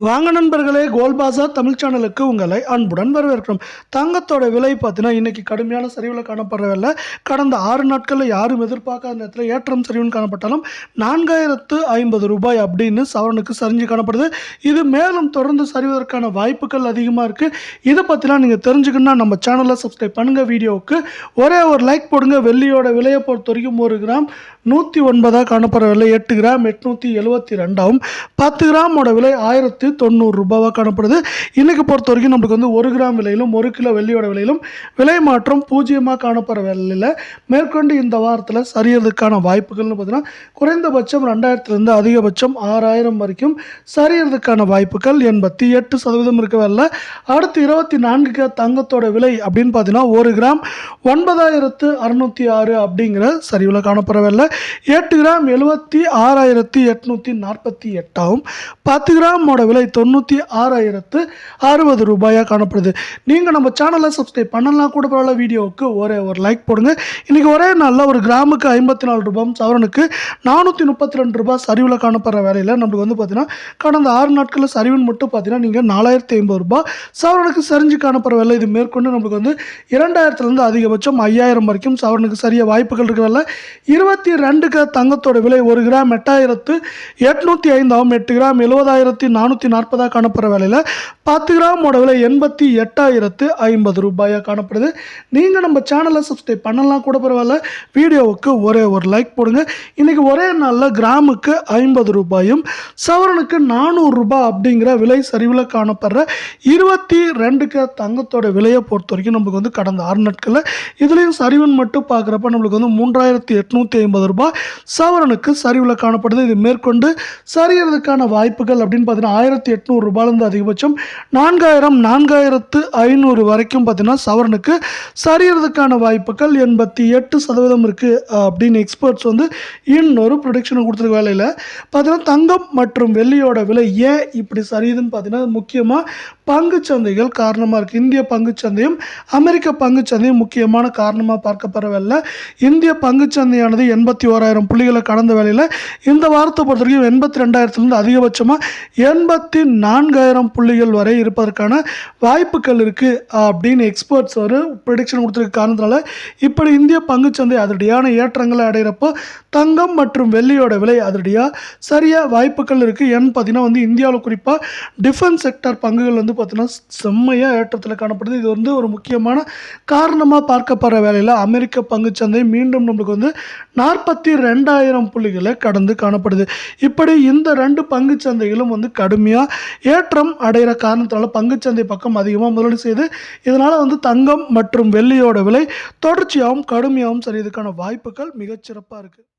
வாங்க நண்பர்களே கோல் பாசா தமிழ் சேனலுக்கு உங்களை அன்புடன் வரவேற்கிறோம். தங்கத்தோட விலை பார்த்தீங்கன்னா இன்றைக்கி கடுமையான சரிவில் காணப்படவில்லை கடந்த ஆறு நாட்களில் யாரும் எதிர்பார்க்காத நேரத்தில் ஏற்றம் சரிவுன்னு காணப்பட்டாலும் நான்காயிரத்து ஐம்பது ரூபாய் அப்படின்னு சவரனுக்கு சரிஞ்சு காணப்படுது. இது மேலும் தொடர்ந்து சரிவதற்கான வாய்ப்புகள் அதிகமாக இருக்குது இதை பற்றிலாம் நீங்கள் தெரிஞ்சுக்கணும்னா நம்ம சேனலை சப்ஸ்கிரைப் பண்ணுங்கள் வீடியோவுக்கு ஒரே ஒரு லைக் போடுங்க. வெள்ளியோட விலையை பொறுத்த வரைக்கும் ஒரு கிராம் நூற்றி ஒன்பதாக காணப்படவில்லை எட்டு கிராம் எட்நூற்றி எழுபத்தி ரெண்டாகவும் பத்து கிராமோட விலை ஆயிரத்தி தொண்ணூறு ரூபாவாக காணப்படுது. இன்றைக்கி பொறுத்த வரைக்கும் நம்மளுக்கு வந்து ஒரு கிராம் விலையிலும் ஒரு கிலோ வெள்ளியோட விலையிலும் விலை மாற்றம் பூஜ்ஜியமாக காணப்படுற விலையில் மேற்கொண்டு இந்த வாரத்தில் சரியறதுக்கான வாய்ப்புகள்னு பார்த்தீங்கன்னா குறைந்தபட்சம் ரெண்டாயிரத்துலேருந்து அதிகபட்சம் ஆறாயிரம் வரைக்கும் சரியறதுக்கான வாய்ப்புகள் எண்பத்தி எட்டு சதவீதம் இருக்க வேலை அடுத்து இருபத்தி நான்கு தங்கத்தோட விலை அப்படின்னு பார்த்தீங்கன்னா ஒரு கிராம் ஒன்பதாயிரத்து அறுநூற்றி ஆறு அப்படிங்கிற சரிவில் காணப்படுற எட்டு கிராம் எழுபத்தி ஆறாயிரத்தி எட்நூற்றி நாற்பத்தி எட்டாகும் பத்து கிராமோட விலை தொண்ணூற்றி ஆறாயிரத்து அறுபது ரூபாயாக காணப்படுது. நீங்கள் நம்ம சேனலை சப்ஸ்கிரைப் பண்ணலாம் கூட பரவாயில்ல வீடியோவுக்கு ஒரே ஒரு லைக் போடுங்க. இன்றைக்கி ஒரே நாளில் ஒரு கிராமுக்கு ஐம்பத்தி நாலு ரூபாயும் சவரனுக்கு நானூற்றி முப்பத்தி ரெண்டு ரூபாய் சரிவில் காணப்படுற வேலையில் நம்மளுக்கு வந்து பார்த்தீங்கன்னா கடந்த ஆறு நாட்களில் சரிவுன்னு மட்டும் பார்த்தீங்கன்னா நீங்கள் நாலாயிரத்தி ஐம்பது ரூபாய் சவரனுக்கு சரிஞ்சு காணப்படுற வேலை இது மேற்கொண்டு நம்மளுக்கு வந்து இரண்டாயிரத்துலேருந்து அதிகபட்சம் ஐயாயிரம் வரைக்கும் சவரனுக்கு சரிய வாய்ப்புகள் இருக்கிறதில்ல இருபத்தி ரெண்டுக்கு தங்கத்தோட விலை ஒரு கிராம் எட்டாயிரத்து எட்நூற்றி ஐந்தாகும் எட்டு கிராம் எழுபதாயிரத்தி நானூற்றி நாற்பதாக காணப்படுற வேலையில் பத்து கிராமோட விலை எண்பத்தி எட்டாயிரத்து ஐம்பது ரூபாயாக காணப்படுது. நீங்கள் நம்ம சேனலை சப்ஸ்கிரைப் பண்ணலாம் கூட பரவாயில்ல. வீடியோவுக்கு ஒரே ஒரு லைக் போடுங்க. இன்றைக்கி ஒரே நாளில் கிராமுக்கு ஐம்பது ரூபாயும் சவரனுக்கு நானூறுரூபா அப்படிங்கிற விலை சரிவில் காணப்படுற இருபத்தி ரெண்டுக்கு தங்கத்தோட விலையை பொறுத்த வரைக்கும் நமக்கு வந்து கடந்த ஆறு நாட்களில் இதுலேயும் சரிவன் மட்டும் பார்க்குறப்ப நம்மளுக்கு வந்து மூன்றாயிரத்தி எட்நூற்றி ஐம்பது ரூபாய் சவரனுக்கு சரிவில் காணப்படுது. இது மேற்கொண்டு சரியறதுக்கான வாய்ப்புகள் அப்படின்னு பார்த்தீங்கன்னா ஆயிரத்தி எட்நூறு ரூபாயிலேருந்து அதிகபட்சம் நான்காயிரம் நான்காயிரத்து ஐநூறு வரைக்கும் பார்த்தீங்கன்னா சவரனுக்கு சரியறதுக்கான வாய்ப்புகள் எண்பத்தி எட்டு சதவீதம் இருக்குது அப்படின்னு எக்ஸ்பர்ட்ஸ் வந்து இன்னொரு ப்ரொடிக்ஷனை கொடுத்துருக்க வேலையில். பார்த்தீங்கன்னா தங்கம் மற்றும் வெள்ளியோட விலை ஏன் இப்படி சரியுதுன்னு பார்த்தீங்கன்னா முக்கியமாக பங்குச்சந்தைகள் காரணமாக இருக்குது இந்திய பங்குச்சந்தையும் அமெரிக்க பங்குச்சந்தையும் முக்கியமான காரணமாக பார்க்கப்படவில்லை இந்திய பங்குச் சந்தையானது எண்பத்தி ஓராயிரம் புள்ளிகளை கடந்த வேலையில். இந்த வாரத்தை பொறுத்த வரைக்கும் எண்பத்தி ரெண்டாயிரத்துலேருந்து அதிகபட்சமாக எண்பத்தி நான்காயிரம் புள்ளிகள் வரை இருப்பதற்கான வாய்ப்புகள் இருக்குது அப்படின்னு எக்ஸ்பர்ட்ஸ் ஒரு ப்ரெடிக்ஷன் கொடுத்துருக்க காரணத்தினால இப்படி இந்திய பங்குச்சந்தை அதிரடியான ஏற்றங்களை அடைகிறப்போ தங்கம் மற்றும் வெள்ளியோட விலை அதிரடியாக சரியாக வாய்ப்புகள் இருக்குது ஏன்னு பார்த்தீங்கன்னா வந்து இந்தியாவில் குறிப்பாக டிஃபென்ஸ் செக்டர் பங்குகள் வந்து பார்த்தீங்கன்னா செம்மையாக ஏற்றத்தில் காணப்படுது. இது வந்து ஒரு முக்கியமான காரணமாக பார்க்கப்படுற வேலையில் அமெரிக்க பங்குச்சந்தை மீண்டும் நம்மளுக்கு வந்து நாற்பத்தி ரெண்டாயிரம் புள்ளிகளை கடந்து காணப்படுது. இப்படி இந்த ரெண்டு பங்குச் சந்தைகளும் வந்து கடுமையாக ஏற்றம் அடைகிற காரணத்தினால பங்குச்சந்தை பக்கம் அதிகமாக முதலீடு செய்து இதனால் வந்து தங்கம் மற்றும் வெள்ளியோட விலை தொடர்ச்சியாகவும் கடுமையாகவும் சரியதுக்கான வாய்ப்புகள் மிகச்சிறப்பாக இருக்குது